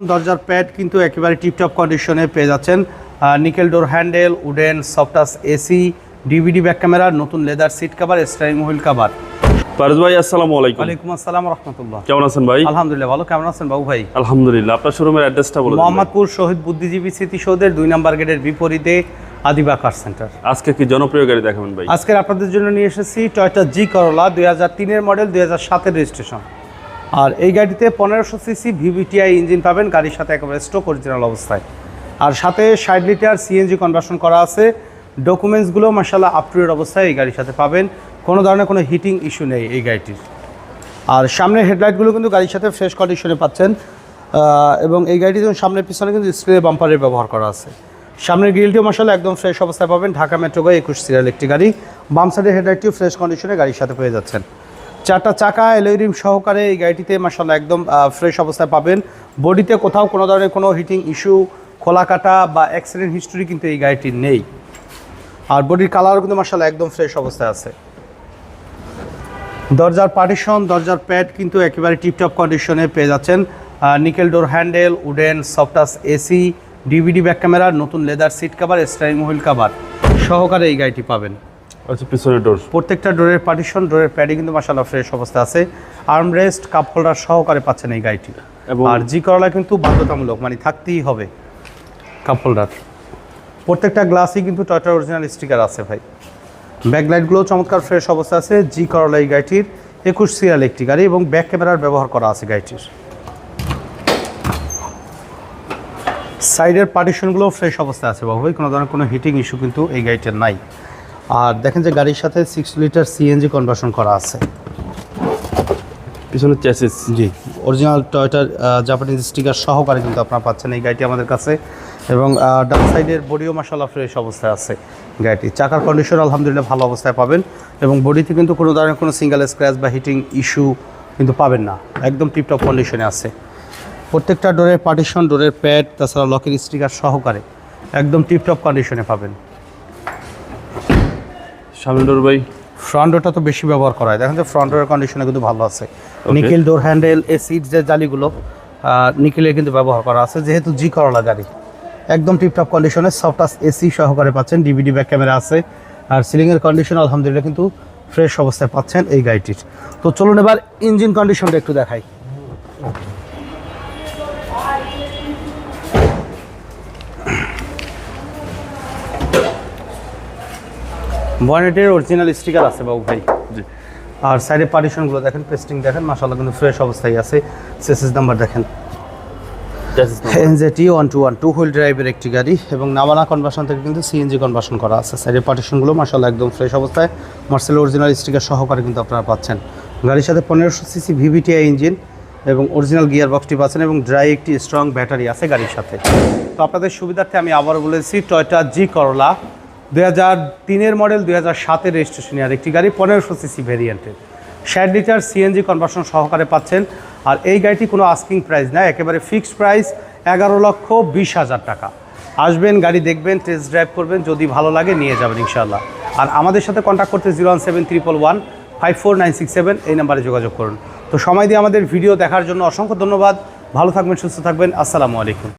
দরজার প্যাড কিন্তু একেবারে টিপটপ কন্ডিশনে পেয়ে যাচ্ছেন নিকেল ডোর হ্যান্ডেল উডেন সফটাস এসি ডিভিডি ব্যাক ক্যামেরা নতুন leather seat cover steering wheel cover. Faruz ভাই আসসালামু আলাইকুম। ওয়ালাইকুম আসসালাম রহমতুল্লাহ। কেমন আছেন ভাই? আলহামদুলিল্লাহ ভালো। কেমন আছেন বাবু ভাই? আলহামদুলিল্লাহ আপনার শোরুমের অ্যাড্রেসটা মোহাম্মদপুর শহীদ বুদ্ধিজীবী স্মৃতিসৌধের দুই নম্বর গেটের বিপরীতে আদিবা কার সেন্টার আজকে কি জনপ্রিয় গাড়ি দেখাবেন ভাই? আজকের আপনাদের জন্য নিয়ে এসেছি টয়টা জি করলা দুই হাজার তিনের মডেল দুই হাজার সাতের রেজিস্ট্রেশন। আর এই গাড়িতে পনেরোশো সিসি ভিভিটিআই ইঞ্জিন পাবেন, গাড়ির সাথে একেবারে স্টোক অরিজিনাল অবস্থায়। আর সাথে ষাট লিটার সিএনজি কনভার্সন করা আছে। ডকুমেন্টসগুলো মাসাল্লাহ আপটুডেট অবস্থায় এই গাড়ির সাথে পাবেন। কোনো ধরনের কোনো হিটিং ইস্যু নেই এই গাড়িটির। আর সামনের হেডলাইটগুলো কিন্তু গাড়ির সাথে ফ্রেশ কন্ডিশনে পাচ্ছেন। এবং এই গাড়িটি যেমন সামনের পিছনে কিন্তু স্প্রে বাম্পারের ব্যবহার করা আছে। সামনের গ্রিলটিও মশালা একদম ফ্রেশ অবস্থায় পাবেন। ঢাকা মেট্রো একুশ সিরিয়াল একটি গাড়ি। বাম সাইডের হেডলাইটটিও ফ্রেশ কন্ডিশনে গাড়ির সাথে পেয়ে যাচ্ছেন। চারটা চাকা এলইডিম সহকারে এই গাড়িটিতে মাসাল্লাহ একদম ফ্রেশ অবস্থায় পাবেন। বডিতে কোথাও কোনো ধরনের কোনো হিটিং ইস্যু খোলা কাটা বা অ্যাক্সিডেন্ট হিস্টোরি কিন্তু এই গাড়িটির নেই। আর বডির কালারও কিন্তু মাসাল্লাহ একদম ফ্রেশ অবস্থায় আছে। দরজার পার্টিশন দরজার প্যাড কিন্তু একেবারে টিপটপ কন্ডিশনে পেয়ে যাচ্ছেন। নিকেল ডোর হ্যান্ডেল উডেন সফটাস এসি ডিভিডি ব্যাক ক্যামেরা নতুন leather seat cover steering wheel cover সহকারে এই গাড়িটি পাবেন। আচ্ছা পিছনের ডোর প্রত্যেকটা ডোরের পার্টিশন ডোরের প্যাডই কিন্তু মাসাল্লাহ ফ্রেশ অবস্থা আছে। আর্মরেস্ট কাপ হোল্ডার সহকারে পাচ্ছেন এই গাড়িটি। এবং- আর জি করলা কিন্তু বাধ্যতামূলক মানে থাকতেই হবে। কাপ হোল্ডার প্রত্যেকটা গ্লাসই কিন্তু টয়টার অরিজিনাল স্টিকার আছে ভাই। ব্যাকলাইটগুলো চমৎকার ফ্রেশ অবস্থা আছে। জি করলা এই গাড়িটির একুশ সিরিয়াল একটি গাড়ি এবং ব্যাক ক্যামেরার ব্যবহার করা আছে গাড়িটির। সাইডের পার্টিশনগুলো ফ্রেশ অবস্থায় আছে বাবু ভাই। কোনো ধরনের কোনো হিটিং ইস্যু কিন্তু এই গাড়িটার নাই। আর দেখেন যে গাড়ির সাথে সিক্স লিটার সিএনজি কনভার্সন করা আছে। পিছনের চ্যাসিস জি অরিজিনাল টয়টার জাপানিজ স্টিকার সহকারে কিন্তু আপনারা পাচ্ছেন এই গাড়িটি আমাদের কাছে। এবং ডান সাইডের বডিও মাসাল্লাহ ফ্রেশ অবস্থায় আছে গাড়িটি। চাকার কন্ডিশন আলহামদুলিল্লাহ ভালো অবস্থায় পাবেন এবং বডিতে কিন্তু কোনো ধরনের কোনো সিঙ্গেল স্ক্র্যাচ বা হিটিং ইস্যু কিন্তু পাবেন না। একদম টিপটপ কন্ডিশনে আছে। প্রত্যেকটা ডোরের পার্টিশন ডোরের প্যাড তাছাড়া লকের স্টিকার সহকারে একদম টিপটপ কন্ডিশনে পাবেন। সামনের ডোর ভাই? ফ্রন্ট ডোরটা তো বেশি ব্যবহার করা হয়। দেখেন যে ফ্রন্ট ডোরের কন্ডিশনে কিন্তু ভালো আছে। নিকেল ডোর হ্যান্ডেল এ সিট যে জালিগুলো নিকেলের কিন্তু ব্যবহার করা আছে। যেহেতু জি করলা গাড়ি একদম টিপটপ কন্ডিশনে সফটাস এসি সহকারে পাচ্ছেন ডিভিডি ব্যাক ক্যামেরা আছে। আর সিলিংয়ের কন্ডিশন আলহামদুলিল্লাহ কিন্তু ফ্রেশ অবস্থায় পাচ্ছেন এই গাড়িটির। তো চলুন এবার ইঞ্জিন কন্ডিশনটা একটু দেখাই। বনেটের অরিজিনাল স্টিকার আছে বাবু ভাই। জি। আর সাইডের পার্টিশনগুলো দেখেন পেস্টিং দেখেন মাসাল্লাহ কিন্তু ফ্রেশ অবস্থায় আছে। সেসেস নাম্বার দেখেন। NZT one two one two wheel ড্রাইভের একটি গাড়ি এবং নামানা কনভার্সন থেকে কিন্তু সিএনজি কনভার্সন করা আছে। সাইডের পার্টিশনগুলো মাসাল্লাহ একদম ফ্রেশ অবস্থায়। মার্সেল অরিজিনাল স্টিকার সহকারে কিন্তু আপনারা পাচ্ছেন। গাড়ির সাথে পনেরোশো সিসি ভিভিটিআই ইঞ্জিন এবং অরিজিনাল গিয়ার বক্সটি পাচ্ছেন এবং ড্রাই একটি স্ট্রং ব্যাটারি আছে গাড়ির সাথে। তো আপনাদের সুবিধার্থে আমি আবার বলেছি টয়টা জি করলা দুই হাজার তিনের মডেল, দুই হাজার সাতের রেজিস্ট্রেশন আর একটি গাড়ি, পনেরোশো সিসি ভেরিয়েন্টের ষাট লিটার সিএনজি কনভার্সন সহকারে পাচ্ছেন। আর এই গাড়িটি কোনো আস্কিং প্রাইস না, একেবারে ফিক্সড প্রাইস এগারো লক্ষ বিশ হাজার টাকা। আসবেন, গাড়ি দেখবেন টেস্ট ড্রাইভ করবেন, যদি ভালো লাগে নিয়ে যাবেন ইনশাল্লাহ আর আমাদের সাথে কন্ট্যাক্ট করতে zero one seven triple one, five four nine six seven, এই নাম্বারে যোগাযোগ করুন। তো সময় দিয়ে আমাদের ভিডিও দেখার জন্য অসংখ্য ধন্যবাদ। ভালো থাকবেন, সুস্থ থাকবেন। আসসালামু আলাইকুম।